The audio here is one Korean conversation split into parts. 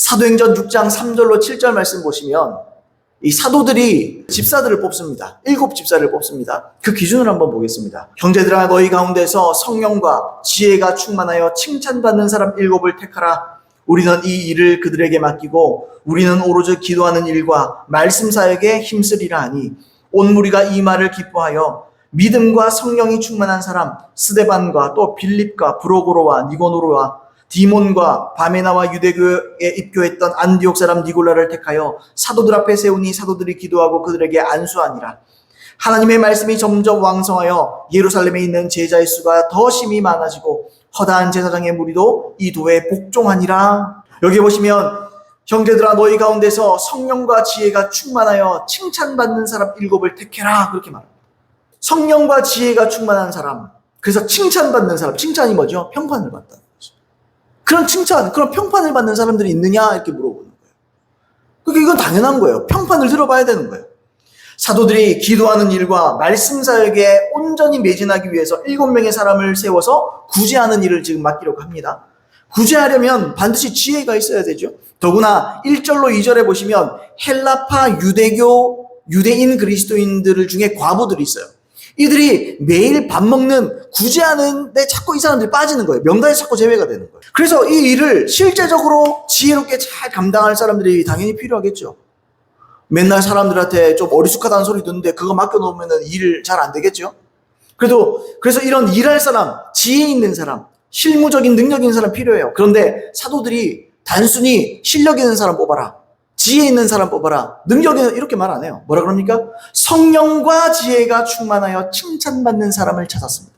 사도행전 6장 3절로 7절 말씀 보시면 이 사도들이 집사들을 뽑습니다. 일곱 집사를 뽑습니다. 그 기준을 한번 보겠습니다. 형제들아 너희 가운데서 성령과 지혜가 충만하여 칭찬받는 사람 일곱을 택하라. 우리는 이 일을 그들에게 맡기고 우리는 오로지 기도하는 일과 말씀 사역에 힘쓰리라 하니 온 무리가 이 말을 기뻐하여 믿음과 성령이 충만한 사람 스데반과 또 빌립과 브로고로와 니고노로와 디몬과 바메나와 유대교에 입교했던 안디옥 사람 니골라를 택하여 사도들 앞에 세우니 사도들이 기도하고 그들에게 안수하니라. 하나님의 말씀이 점점 왕성하여 예루살렘에 있는 제자의 수가 더 심히 많아지고 허다한 제사장의 무리도 이 도에 복종하니라. 여기 보시면 형제들아 너희 가운데서 성령과 지혜가 충만하여 칭찬받는 사람 일곱을 택해라 그렇게 말합니다. 성령과 지혜가 충만한 사람 그래서 칭찬받는 사람 칭찬이 뭐죠? 평판을 받다. 그런 칭찬, 그런 평판을 받는 사람들이 있느냐? 이렇게 물어보는 거예요. 그러니까 이건 당연한 거예요. 평판을 들어봐야 되는 거예요. 사도들이 기도하는 일과 말씀 사역에 온전히 매진하기 위해서 일곱 명의 사람을 세워서 구제하는 일을 지금 맡기려고 합니다. 구제하려면 반드시 지혜가 있어야 되죠. 더구나 1절로 2절에 보시면 헬라파 유대교 유대인 그리스도인들 중에 과부들이 있어요. 이들이 매일 밥 먹는 구제하는데 자꾸 이 사람들이 빠지는 거예요. 명단에 자꾸 제외가 되는 거예요. 그래서 이 일을 실제적으로 지혜롭게 잘 감당할 사람들이 당연히 필요하겠죠. 맨날 사람들한테 좀 어리숙하다는 소리 듣는데 그거 맡겨놓으면 일 잘 안 되겠죠. 그래도 그래서 이런 일할 사람, 지혜 있는 사람, 실무적인 능력 있는 사람 필요해요. 그런데 사도들이 단순히 실력 있는 사람 뽑아라. 지혜 있는 사람 뽑아라. 능력 있는 이렇게 말 안 해요. 뭐라 그럽니까? 성령과 지혜가 충만하여 칭찬받는 사람을 찾았습니다.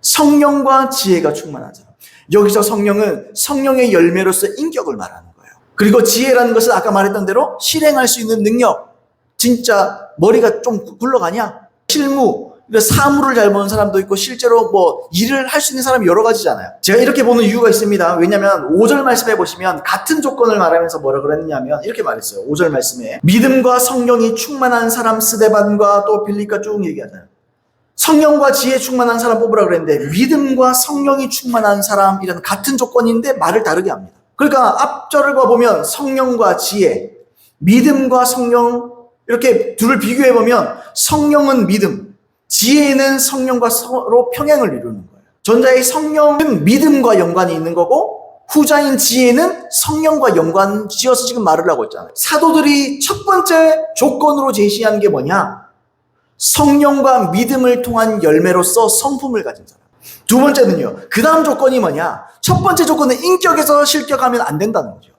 성령과 지혜가 충만한 사람. 여기서 성령은 성령의 열매로서 인격을 말하는 거예요. 그리고 지혜라는 것은 아까 말했던 대로 실행할 수 있는 능력. 진짜 머리가 좀 굴러가냐? 실무, 사물을 잘 보는 사람도 있고 실제로 뭐 일을 할 수 있는 사람이 여러 가지잖아요. 제가 이렇게 보는 이유가 있습니다. 왜냐하면 5절 말씀에 보시면 같은 조건을 말하면서 뭐라 그랬냐면 이렇게 말했어요. 5절 말씀에 믿음과 성령이 충만한 사람 스데반과 또 빌립과 쭉 얘기하잖아요. 성령과 지혜 충만한 사람 뽑으라 그랬는데 믿음과 성령이 충만한 사람이라는 같은 조건인데 말을 다르게 합니다. 그러니까 앞절을 보면 성령과 지혜, 믿음과 성령 이렇게 둘을 비교해 보면 성령은 믿음, 지혜는 성령과 서로 평행을 이루는 거예요. 전자의 성령은 믿음과 연관이 있는 거고 후자인 지혜는 성령과 연관 지어서 지금 말을 하고 있잖아요. 사도들이 첫 번째 조건으로 제시한 게 뭐냐? 성령과 믿음을 통한 열매로서 성품을 가진 사람. 두 번째는요. 그 다음 조건이 뭐냐? 첫 번째 조건은 인격에서 실격하면 안 된다는 거죠.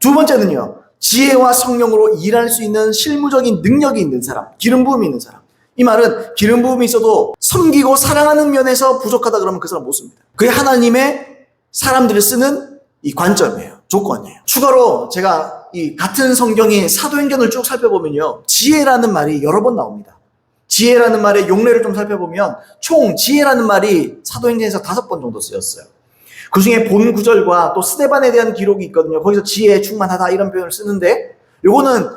두 번째는요. 지혜와 성령으로 일할 수 있는 실무적인 능력이 있는 사람, 기름 부음이 있는 사람. 이 말은 기름 부음이 있어도 섬기고 사랑하는 면에서 부족하다 그러면 그 사람 못 씁니다. 그게 하나님의 사람들을 쓰는 이 관점이에요. 조건이에요. 추가로 제가 이 같은 성경인 사도행전을 쭉 살펴보면요. 지혜라는 말이 여러 번 나옵니다. 지혜라는 말의 용례를 좀 살펴보면 총 지혜라는 말이 사도행전에서 다섯 번 정도 쓰였어요. 그 중에 본 구절과 또 스데반에 대한 기록이 있거든요. 거기서 지혜에 충만하다 이런 표현을 쓰는데 요거는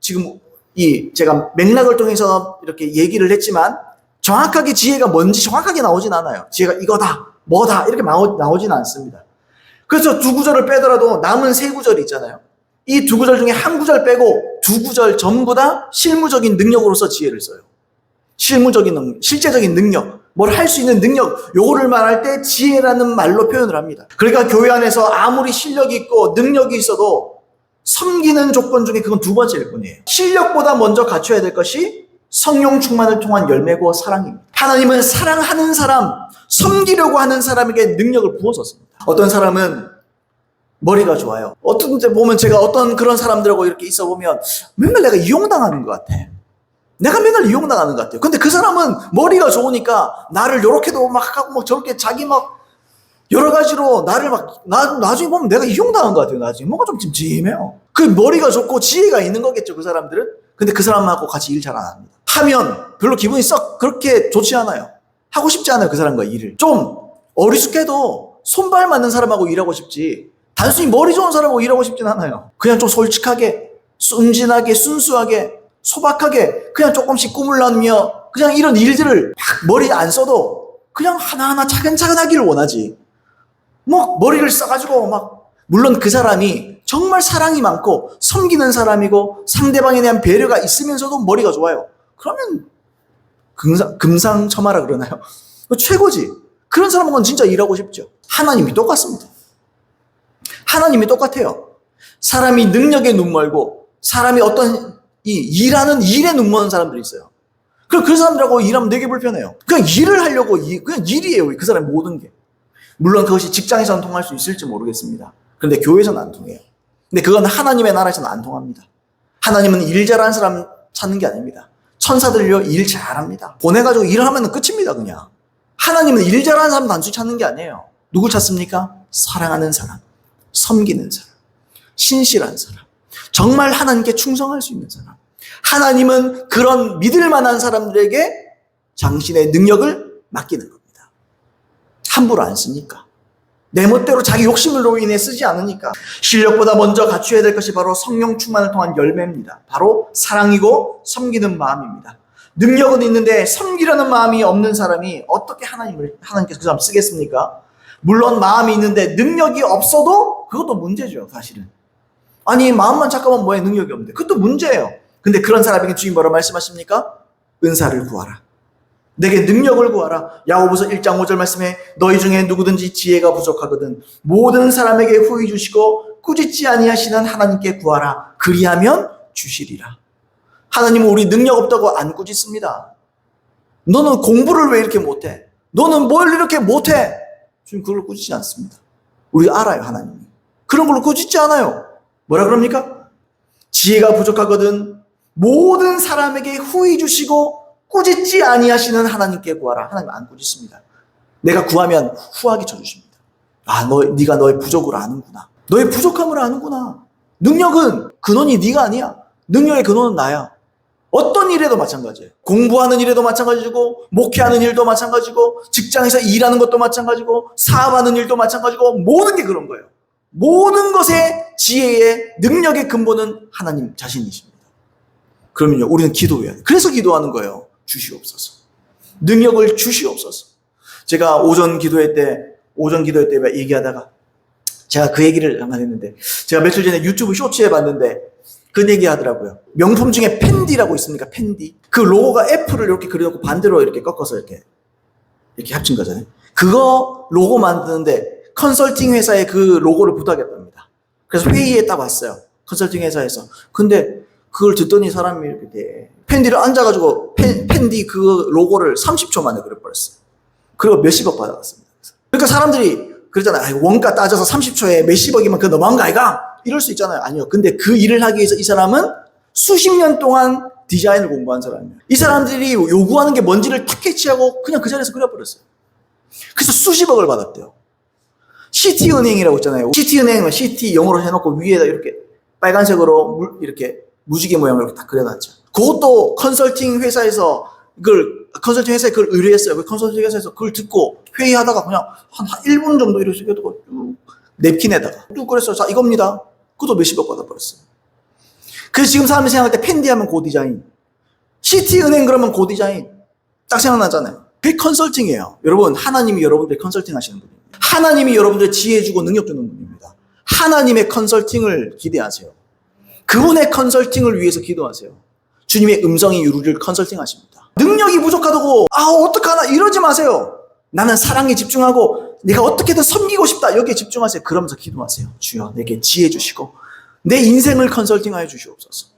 지금 이 제가 맥락을 통해서 이렇게 얘기를 했지만 정확하게 지혜가 뭔지 정확하게 나오진 않아요. 지혜가 이거다, 뭐다 이렇게 나오, 나오진 않습니다. 그래서 두 구절을 빼더라도 남은 세 구절이 있잖아요. 이 두 구절 중에 한 구절 빼고 두 구절 전부 다 실무적인 능력으로서 지혜를 써요. 실무적인 능력, 실제적인 능력, 뭘 할 수 있는 능력, 요거를 말할 때 지혜라는 말로 표현을 합니다. 그러니까 교회 안에서 아무리 실력이 있고 능력이 있어도 섬기는 조건 중에 그건 두 번째일 뿐이에요. 실력보다 먼저 갖춰야 될 것이 성령 충만을 통한 열매고 사랑입니다. 하나님은 사랑하는 사람, 섬기려고 하는 사람에게 능력을 부어줬습니다. 어떤 사람은 머리가 좋아요. 어떤 때 보면 제가 어떤 그런 사람들하고 이렇게 있어 보면 맨날 내가 이용당하는 것 같아. 내가 맨날 이용당하는 것 같아요. 근데 그 사람은 머리가 좋으니까 나를 요렇게도 막 하고 막 저렇게 자기 막 여러 가지로 나를 막, 나, 나중에 보면 내가 이용당한 것 같아요, 나중에. 뭔가 좀 찜찜해요. 그 머리가 좋고 지혜가 있는 거겠죠, 그 사람들은. 근데 그 사람하고 같이 일 잘 안 합니다. 하면 별로 기분이 썩 그렇게 좋지 않아요. 하고 싶지 않아요, 그 사람과 일을. 좀 어리숙해도 손발 맞는 사람하고 일하고 싶지. 단순히 머리 좋은 사람하고 일하고 싶진 않아요. 그냥 좀 솔직하게, 순진하게, 순수하게, 소박하게, 그냥 조금씩 꿈을 나누며, 그냥 이런 일들을 막 머리 안 써도 그냥 하나하나 차근차근 하기를 원하지. 뭐 머리를 써가지고 막 물론 그 사람이 정말 사랑이 많고 섬기는 사람이고 상대방에 대한 배려가 있으면서도 머리가 좋아요. 그러면 금상, 금상첨화라 그러나요? 최고지. 그런 사람은 진짜 일하고 싶죠. 하나님이 똑같습니다. 하나님이 똑같아요. 사람이 능력에 눈 멀고 사람이 어떤 이 일하는 일에 눈 먼 사람들이 있어요. 그럼 그 사람들하고 일하면 되게 불편해요. 그냥 일을 하려고 이- 그냥 일이에요. 그 사람의 모든 게. 물론 그것이 직장에서는 통할 수 있을지 모르겠습니다. 그런데 교회에서는 안 통해요. 근데 그건 하나님의 나라에서는 안 통합니다. 하나님은 일 잘하는 사람 찾는 게 아닙니다. 천사들요 일 잘합니다. 보내가지고 일을 하면 끝입니다 그냥. 하나님은 일 잘하는 사람 단순히 찾는 게 아니에요. 누구 찾습니까? 사랑하는 사람, 섬기는 사람, 신실한 사람, 정말 하나님께 충성할 수 있는 사람. 하나님은 그런 믿을 만한 사람들에게 당신의 능력을 맡기는 겁니다. 함부로 안 쓰니까. 내 멋대로 자기 욕심으로 인해 쓰지 않으니까. 실력보다 먼저 갖춰야 될 것이 바로 성령 충만을 통한 열매입니다. 바로 사랑이고 섬기는 마음입니다. 능력은 있는데 섬기려는 마음이 없는 사람이 어떻게 하나님을, 하나님께서 그 사람 쓰겠습니까? 물론 마음이 있는데 능력이 없어도 그것도 문제죠, 사실은. 아니, 마음만 착하면 뭐에 능력이 없는데. 그것도 문제예요. 근데 그런 사람에게 주님 뭐라 말씀하십니까? 은사를 구하라. 내게 능력을 구하라. 야고보서 1장 5절 말씀에 너희 중에 누구든지 지혜가 부족하거든 모든 사람에게 후히 주시고 꾸짖지 아니하시는 하나님께 구하라. 그리하면 주시리라. 하나님은 우리 능력 없다고 안 꾸짖습니다. 너는 공부를 왜 이렇게 못해? 너는 뭘 이렇게 못해? 주님 그걸 꾸짖지 않습니다. 우리 알아요 하나님이. 그런 걸로 꾸짖지 않아요. 뭐라 그럽니까? 지혜가 부족하거든 모든 사람에게 후히 주시고 꾸짖지 아니하시는 하나님께 구하라. 하나님 안 꾸짖습니다. 내가 구하면 후하게 쳐주십니다. 아, 너 네가 너의 부족을 아는구나. 너의 부족함을 아는구나. 능력은 근원이 네가 아니야. 능력의 근원은 나야. 어떤 일에도 마찬가지예요. 공부하는 일에도 마찬가지고, 목회하는 일도 마찬가지고, 직장에서 일하는 것도 마찬가지고, 사업하는 일도 마찬가지고, 모든 게 그런 거예요. 모든 것의 지혜의 능력의 근본은 하나님 자신이십니다. 그러면요, 우리는 기도해야 돼요. 그래서 기도하는 거예요. 주시옵소서. 능력을 주시옵소서. 제가 오전 기도회 때, 오전 기도회 때 얘기하다가 제가 그 얘기를 한번 했는데, 제가 며칠 전에 유튜브 쇼츠에 봤는데, 그 얘기 하더라고요. 명품 중에 펜디라고 있습니까? 펜디. 그 로고가 애플을 이렇게 그려놓고 반대로 이렇게 꺾어서 이렇게, 이렇게 합친 거잖아요. 그거 로고 만드는데 컨설팅 회사에 그 로고를 부탁했답니다. 그래서 회의에 딱 왔어요. 컨설팅 회사에서. 근데 그걸 듣더니 사람이 이렇게 돼. 펜디를 앉아가지고 펜, 펜디 그 로고를 30초 만에 그려버렸어요. 그리고 몇십억 받아갔습니다. 그러니까 사람들이 그러잖아요. 원가 따져서 30초에 몇십억이면 그거 너무한 거 아이가? 이럴 수 있잖아요. 아니요. 근데 그 일을 하기 위해서 이 사람은 수십 년 동안 디자인을 공부한 사람이에요. 이 사람들이 요구하는 게 뭔지를 탁 캐치하고 그냥 그 자리에서 그려버렸어요. 그래서 수십억을 받았대요. 시티은행이라고 있잖아요. 시티은행은 시티 영어로 해놓고 위에다 이렇게 빨간색으로 물, 이렇게 무지개 모양을 이렇게 딱 그려놨죠. 그것도 컨설팅 회사에서 그걸 컨설팅 회사에 그걸 의뢰했어요. 그 컨설팅 회사에서 그걸 듣고 회의하다가 그냥 한 1분 정도 이렇게 쭉 냅킨에다가 쭉 그랬어요. 자 이겁니다. 그것도 몇십억 받아버렸어요. 그래서 지금 사람들이 생각할 때 펜디 하면 고 디자인 시티은행 그러면 고 디자인 딱 생각나잖아요. 그게 컨설팅이에요. 여러분 하나님이 여러분들 컨설팅 하시는 분입니다. 하나님이 여러분들 지혜 주고 능력 주는 분입니다. 하나님의 컨설팅을 기대하세요. 그분의 컨설팅을 위해서 기도하세요. 주님의 음성이 우리를 컨설팅 하십니다. 능력이 부족하다고, 아, 어떡하나, 이러지 마세요. 나는 사랑에 집중하고, 내가 어떻게든 섬기고 싶다. 여기에 집중하세요. 그러면서 기도하세요. 주여, 내게 지혜 주시고, 내 인생을 컨설팅하여 주시옵소서.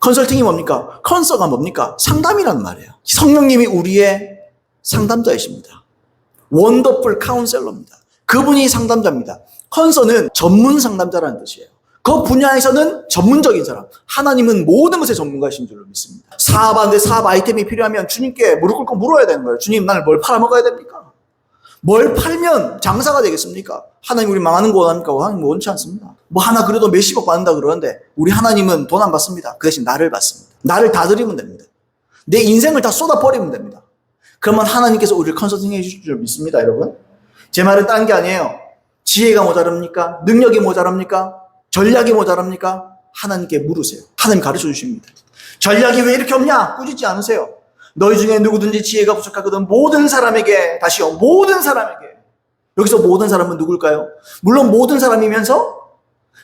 컨설팅이 뭡니까? 컨서가 뭡니까? 상담이라는 말이에요. 성령님이 우리의 상담자이십니다. 원더풀 카운셀러입니다. 그분이 상담자입니다. 컨서는 전문 상담자라는 뜻이에요. 그 분야에서는 전문적인 사람. 하나님은 모든 것의 전문가이신 줄로 믿습니다. 사업하는데 사업 아이템이 필요하면 주님께 무릎 꿇고 물어야 되는 거예요. 주님, 나를 뭘 팔아먹어야 됩니까? 뭘 팔면 장사가 되겠습니까? 하나님 우리 망하는 거 원합니까? 하나님 원치 않습니다. 뭐 하나 그래도 몇십억 받는다 그러는데 우리 하나님은 돈 안 받습니다. 그 대신 나를 받습니다. 나를 다 드리면 됩니다. 내 인생을 다 쏟아 버리면 됩니다. 그러면 하나님께서 우리를 컨설팅 해 주실 줄 믿습니다, 여러분. 제 말은 딴 게 아니에요. 지혜가 모자랍니까? 능력이 모자랍니까? 전략이 모자랍니까? 하나님께 물으세요. 하나님 가르쳐 주십니다. 전략이 왜 이렇게 없냐? 꾸짖지 않으세요. 너희 중에 누구든지 지혜가 부족하거든 모든 사람에게 다시요 모든 사람에게 여기서 모든 사람은 누굴까요? 물론 모든 사람이면서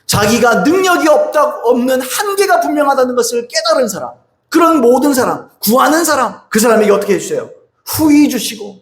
자기가 능력이 없다, 없는 한계가 분명하다는 것을 깨달은 사람, 그런 모든 사람, 구하는 사람, 그 사람에게 어떻게 해주세요? 후히 주시고,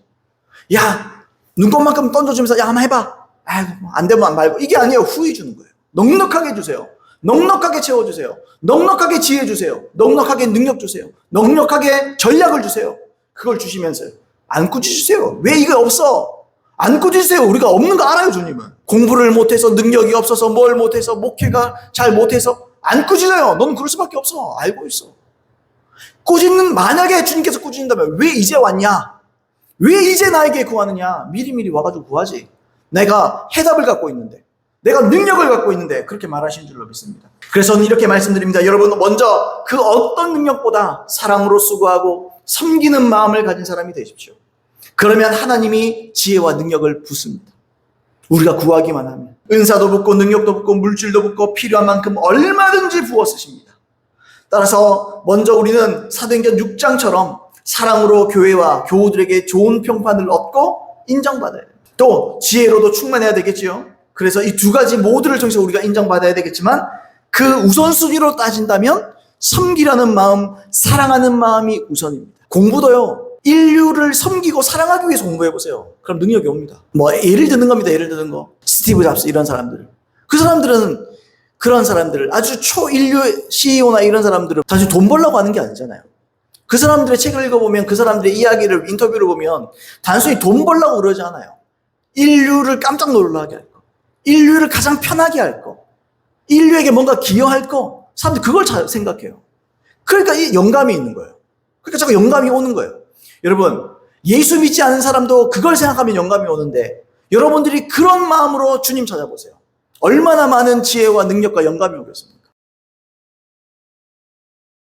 야, 눈곱만큼 던져주면서, 야, 한번 해봐. 아이고, 뭐안 되면 안 말고. 이게 아니에요. 후히 주는 거예요. 넉넉하게 주세요. 넉넉하게 채워주세요. 넉넉하게 지혜 주세요. 넉넉하게 능력 주세요. 넉넉하게 전략을 주세요. 그걸 주시면서요. 안 꾸짖으세요. 왜 이게 없어? 안 꾸짖으세요. 우리가 없는 거 알아요, 주님은. 공부를 못해서 능력이 없어서 뭘 못해서 목회가 잘 못해서 안 꾸짖어요. 넌 그럴 수밖에 없어. 알고 있어. 꾸짖는 만약에 주님께서 꾸짖는다면 왜 이제 왔냐? 왜 이제 나에게 구하느냐? 미리미리 와가지고 구하지. 내가 해답을 갖고 있는데, 내가 능력을 갖고 있는데 그렇게 말하신 줄로 믿습니다. 그래서 이렇게 말씀드립니다. 여러분 먼저 그 어떤 능력보다 사랑으로 수고하고 섬기는 마음을 가진 사람이 되십시오. 그러면 하나님이 지혜와 능력을 붓습니다. 우리가 구하기만 하면 은사도 붓고 능력도 붓고 물질도 붓고 필요한 만큼 얼마든지 부어 쓰십니다. 따라서 먼저 우리는 사도행전 6장처럼 사랑으로 교회와 교우들에게 좋은 평판을 얻고 인정받아야 됩니다. 또 지혜로도 충만해야 되겠지요. 그래서 이 두 가지 모두를 통해서 우리가 인정받아야 되겠지만 그 우선순위로 따진다면 섬기라는 마음, 사랑하는 마음이 우선입니다. 공부도요. 인류를 섬기고 사랑하기 위해서 공부해 보세요. 그럼 능력이 옵니다. 뭐 예를 드는 겁니다. 예를 드는 거. 스티브 잡스 이런 사람들. 그 사람들은 그런 사람들을 아주 초인류 CEO나 이런 사람들은 단순히 돈 벌려고 하는 게 아니잖아요. 그 사람들의 책을 읽어보면 그 사람들의 이야기를 인터뷰를 보면 단순히 돈 벌려고 그러지 않아요. 인류를 깜짝 놀라게 할 거. 인류를 가장 편하게 할 거. 인류에게 뭔가 기여할 거. 사람들이 그걸 잘 생각해요. 그러니까 이 영감이 있는 거예요. 그러니까 자꾸 영감이 오는 거예요. 여러분, 예수 믿지 않은 사람도 그걸 생각하면 영감이 오는데 여러분들이 그런 마음으로 주님 찾아보세요. 얼마나 많은 지혜와 능력과 영감이 오겠습니까?